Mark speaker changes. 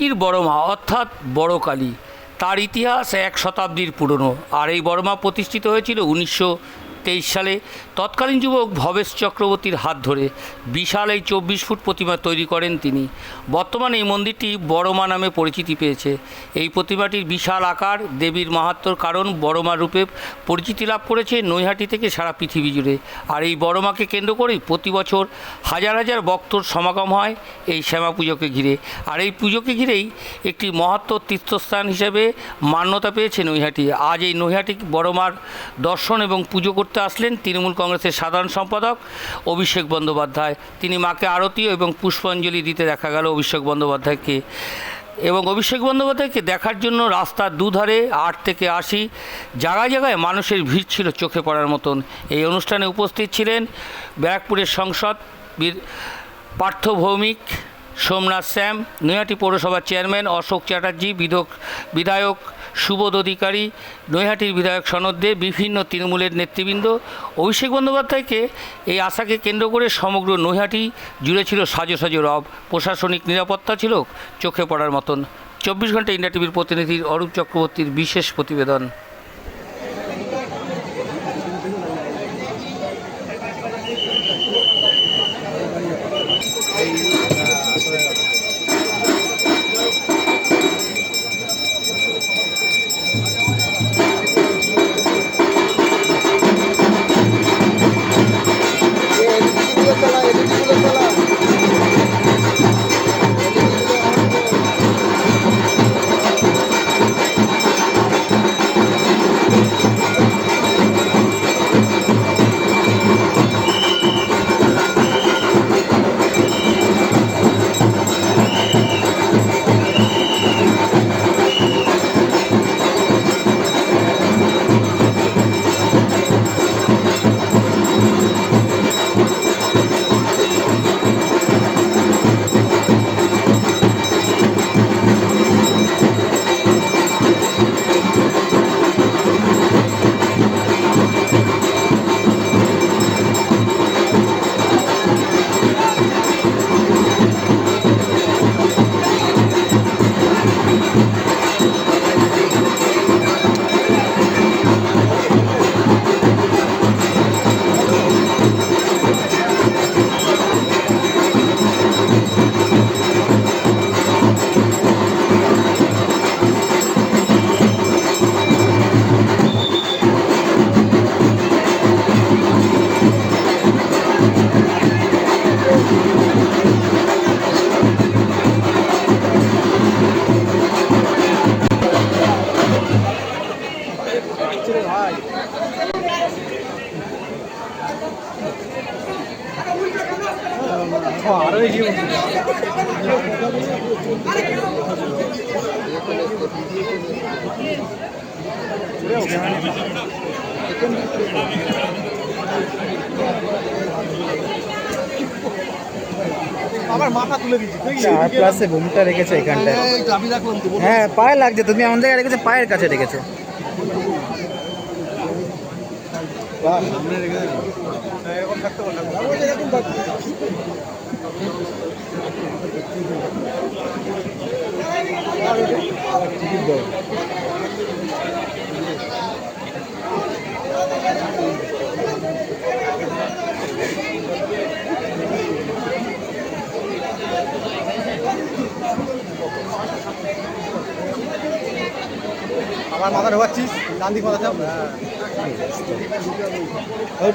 Speaker 1: তীর বড়মা, অর্থাৎ বড় কালী তার ইতিহাস এক শতাব্দীর পুরনো। আর এই বড়মা প্রতিষ্ঠিত হয়েছিল উনিশশো তেইশ সালে তৎকালীন যুবক ভবেশ চক্রবর্তীর হাত ধরে বিশাল এই চব্বিশ ফুট প্রতিমা তৈরি করেন তিনি। বর্তমানে এই মন্দিরটি বড়মা নামে পরিচিতি পেয়েছে। এই প্রতিমাটির বিশাল আকার, দেবীর মাহাত্ম্যর কারণ বড়মা রূপে পরিচিতি লাভ করেছে নৈহাটি থেকে সারা পৃথিবী জুড়ে। আর এই বড়মাকে কেন্দ্র করেই প্রতি বছর হাজার হাজার ভক্তর সমাগম হয় এই শ্যামা পুজোকে ঘিরে। আর এই পুজোকে ঘিরেই একটি মহাত্ম তীর্থস্থান হিসেবে মান্যতা পেয়েছে নৈহাটি। আজ এই নৈহাটি বড়মার দর্শন এবং পুজো করতে আসলেন তৃণমূল কংগ্রেসের সাধারণ সম্পাদক অভিষেক বন্দ্যোপাধ্যায়। তিনি মাকে আরতি এবং পুষ্পাঞ্জলি দিতে দেখা গেল অভিষেক বন্দ্যোপাধ্যায়কে। এবং অভিষেক বন্দ্যোপাধ্যায়কে দেখার জন্য রাস্তার দুধারে আট থেকে আশি জায়গায় জায়গায় মানুষের ভিড় ছিল চোখে পড়ার মতন। এই অনুষ্ঠানে উপস্থিত ছিলেন ব্যারাকপুরের সংসদ বীর- পার্থ ভৌমিক, সোমনাথ শ্যাম নৈহাটি পৌরসভার চেয়ারম্যান অশোক চ্যাটার্জি, বিধক বিধায়ক সুবোধ অধিকারী নৈহাটির বিধায়ক সনদ দে বিভিন্ন তৃণমূলের নেতৃবৃন্দ, অভিষেক বন্দ্যোপাধ্যায়কে এই আশাকে কেন্দ্র করে সমগ্র নৈহাটি জুড়ে ছিল সাজো সাজো রব, প্রশাসনিক নিরাপত্তা ছিল চোখে পড়ার মতন। চব্বিশ ঘণ্টা ইন্ডিয়া টিভির প্রতিনিধি অরূপ চক্রবর্তীর বিশেষ প্রতিবেদন।
Speaker 2: চার প্লাসে ভূমিকা রেখেছে এখানটায়। হ্যাঁ পায়ে লাগছে। তুমি এমন জায়গায় রেখেছো পায়ের কাছে রেখেছো।
Speaker 3: বাহ, সামনে রেখে আমার মাথা ঢোকাচ্ছিস ডান দিক মাথা চাপ হ্যাঁ